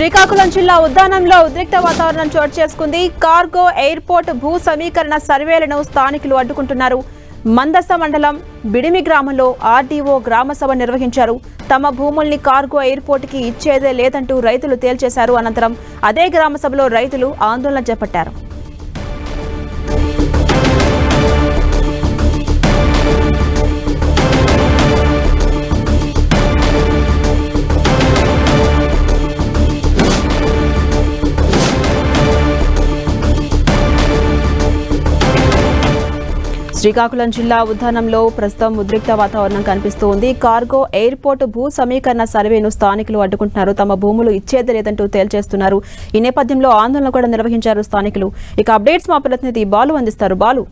శ్రీకాకుళం జిల్లా ఉద్దానంలో ఉద్రిక్త వాతావరణం చోటు చేసుకుంది. కార్గో ఎయిర్పోర్ట్ భూ సమీకరణ సర్వేలను స్థానికులు అడ్డుకుంటున్నారు. మందస మండలం బిడిమి గ్రామంలో ఆర్డీఓ గ్రామసభ నిర్వహించారు. తమ భూముల్ని కార్గో ఎయిర్పోర్ట్కి ఇచ్చేదే లేదంటూ రైతులు తేల్చేశారు అనంతరం. అదే గ్రామసభలో రైతులు ఆందోళన చేపట్టారు. శ్రీకాకుళం జిల్లా ఉద్దానంలో ప్రస్తుతం ఉద్రిక్త వాతావరణం కనిపిస్తూ ఉంది కార్గో ఎయిర్పోర్ట్ భూ సమీకరణ సర్వేను స్థానికులు అడ్డుకుంటున్నారు. తమ భూములు ఇచ్చేది లేదంటూ తేల్చేస్తున్నారు. ఈ నేపథ్యంలో ఆందోళన కూడా నిర్వహించారు స్థానికులు. ఇక అప్డేట్స్ మా ప్రతినిధి బాలు అందిస్తారు. బాలు.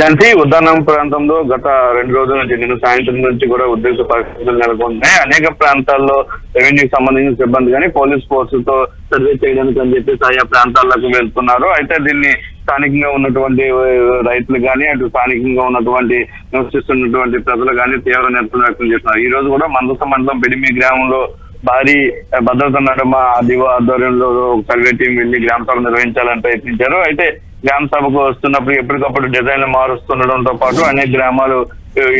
జంతి ఉద్దానం ప్రాంతంలో గత రెండు రోజుల నుంచి నిన్న సాయంత్రం నుంచి కూడా ఉద్రిక్త పరిస్థితులు నెలకొన్నాయి అనేక ప్రాంతాల్లో రెవెన్యూకి సంబంధించిన సిబ్బంది కానీ పోలీస్తో సర్వే చేయడానికి అని చెప్పేసి ఆయా ప్రాంతాలకు వెళ్తున్నారు. అయితే దీన్ని స్థానికంగా ఉన్నటువంటి రైతులు కానీ అటు స్థానికంగా ఉన్నటువంటి నివసిస్తున్నటువంటి ప్రజలు కానీ తీవ్ర నిరసన వ్యక్తం చేస్తున్నారు. ఈ రోజు కూడా మందస మండలం బెడిమి గ్రామంలో భారీ భద్రత నడుమ దివ ఆధ్వర్యంలో ఒక సర్వే టీం వెళ్ళి గ్రామ సభ నిర్వహించాలని ప్రయత్నించారు. అయితే గ్రామ సభకు వస్తున్నప్పుడు ఎప్పటికప్పుడు డిజైన్లు మారుస్తుండడంతో పాటు అనేక గ్రామాలు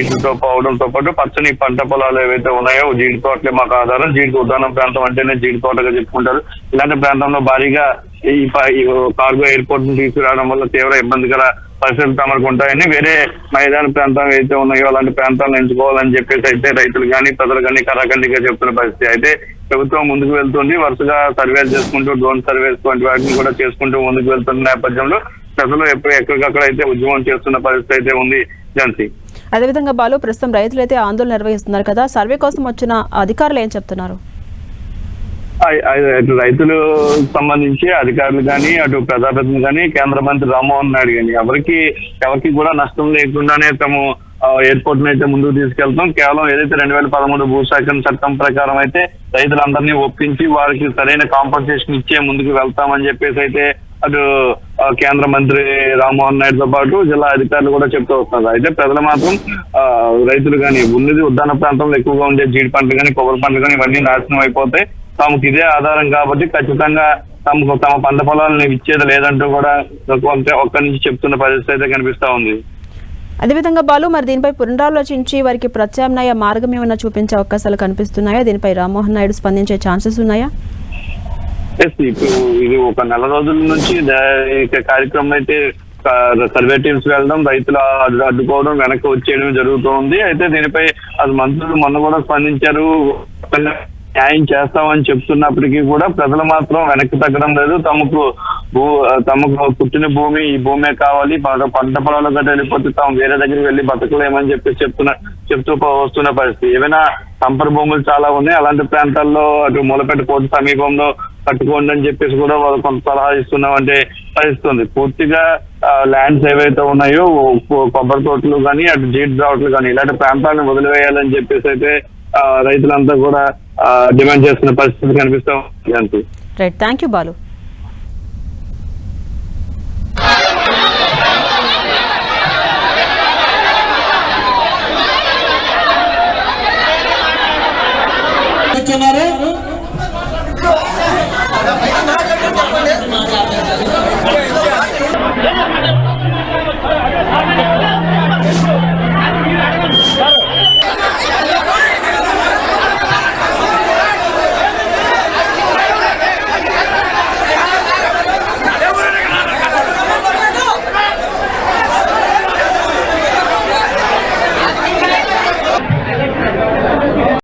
ఇటుతో పోవడంతో పాటు పచ్చని పంట పొలాలు ఏవైతే ఉన్నాయో జీడి తోటలే మాకు ఆధారం. జీడి ఉదాహరణ ప్రాంతం అంటేనే జీడి తోటగా చెప్పుకుంటారు. ఇలాంటి ప్రాంతంలో భారీగా ఈ కార్గో ఎయిర్పోర్ట్ను తీసుకురావడం వల్ల తీవ్ర ఇబ్బందికర పరిస్థితులు తమకు ఉంటాయని వేరే మైదాన ప్రాంతాలు అయితే ఉన్నాయో అలాంటి ప్రాంతాలను ఎంచుకోవాలని చెప్పేసి అయితే రైతులు కానీ ప్రజలు కానీ కరాఖండిగా చెప్తున్న పరిస్థితి. అయితే ప్రభుత్వం ముందుకు వెళ్తుంది. వరుసగా సర్వేలు చేసుకుంటూ డ్రోన్ సర్వేస్ వంటి వాటిని కూడా చేసుకుంటూ ముందుకు వెళ్తున్న నేపథ్యంలో ప్రజలు ఎప్పుడు ఎక్కడికక్కడ అయితే ఉద్యమం చేస్తున్న పరిస్థితి అయితే ఉంది జన్సీ అదేవిధంగా బాలు ప్రస్తుతం రైతులు అయితే ఆందోళన నిర్వహిస్తున్నారు కదా. సర్వే కోసం వచ్చిన అధికారులు ఏం చెప్తున్నారు? అటు రైతులు సంబంధించి అధికారులు కానీ అటు ప్రజాప్రతినిధులు కానీ కేంద్ర మంత్రి రామ్మోహన్ నాయుడు కానీ ఎవరికి ఎవరికి కూడా నష్టం లేకుండానే తాము ఎయిర్పోర్ట్ అయితే ముందుకు తీసుకెళ్తాం. కేవలం ఏదైతే రెండు వేల పదమూడు భూసేకరణ చట్టం ప్రకారం అయితే రైతులందరినీ ఒప్పించి వారికి సరైన కాంపన్సేషన్ ఇచ్చే ముందుకు వెళ్తామని చెప్పేసి అయితే అటు కేంద్ర మంత్రి రామ్మోహన్ నాయుడుతో పాటు జిల్లా అధికారులు కూడా చెప్తూ వస్తున్నారు. అయితే ప్రజలు మాత్రం ఆ, రైతులు కానీ ఉన్నది ఉద్దాన ప్రాంతంలో ఎక్కువగా ఉండే జీడి పంటలు కానీ కొబ్బరి పంటలు కానీ ఇవన్నీ నాశనం అయిపోతాయి తమకు ఇదే ఆధారం కాబట్టి ఖచ్చితంగా తమకు తమ పంట పొలాలను ఇచ్చేది లేదంటూ కూడా కొంత ఒక్కరి నుంచి చెప్తున్న పరిస్థితి అయితే కనిపిస్తా ఉంది. అదేవిధంగా బాలు మరి దీనిపై పునరాలోచించి వారికి ప్రత్యామ్నాయ మార్గం ఏమైనా చూపించే అవకాశాలు కనిపిస్తున్నాయా? దీనిపై రామ్మోహన్ నాయుడు స్పందించే ఛాన్సెస్ ఉన్నాయా? ఇది ఒక నెల రోజుల నుంచి కార్యక్రమం అయితే సర్వే టీమ్స్ వెళ్ళడం రైతులు అడ్డు- అడ్డుకోవడం వెనక్కి వచ్చేయడం జరుగుతోంది అయితే దీనిపై అది మంత్రులు మొన్న కూడా స్పందించారు. న్యాయం చేస్తామని చెప్తున్నప్పటికీ కూడా ప్రజలు మాత్రం వెనక్కి తగ్గడం లేదు. తమకు భూ తమకు పుట్టిన భూమి ఈ భూమే కావాలి. పంట పంట పొలాలు గట్ట వెళ్ళిపోతే తాము వేరే దగ్గరికి వెళ్ళి బతకలేమని చెప్పి చెప్తున్న చెప్తూ వస్తున్న పరిస్థితి. ఏమైనా సంపర భూములు చాలా ఉన్నాయి. అలాంటి ప్రాంతాల్లో అటు మూలపేట కోట సమీపంలో కట్టుకోండి అని చెప్పేసి కూడా వాళ్ళు కొంత సలహా ఇస్తున్నాం అంటే పరిస్థితుంది. పూర్తిగా ల్యాండ్స్ ఏవైతే ఉన్నాయో కొబ్బరి తోటలు కానీ అటు జీడి తోటలు కానీ ఇలాంటి ప్రాంతాలను వదిలివేయాలని చెప్పేసి అయితే రైతులంతా కూడా ఆ, డిమాండ్ చేస్తున్న పరిస్థితి కనిపిస్తా ఉంది అంతే. Right thank you Balu.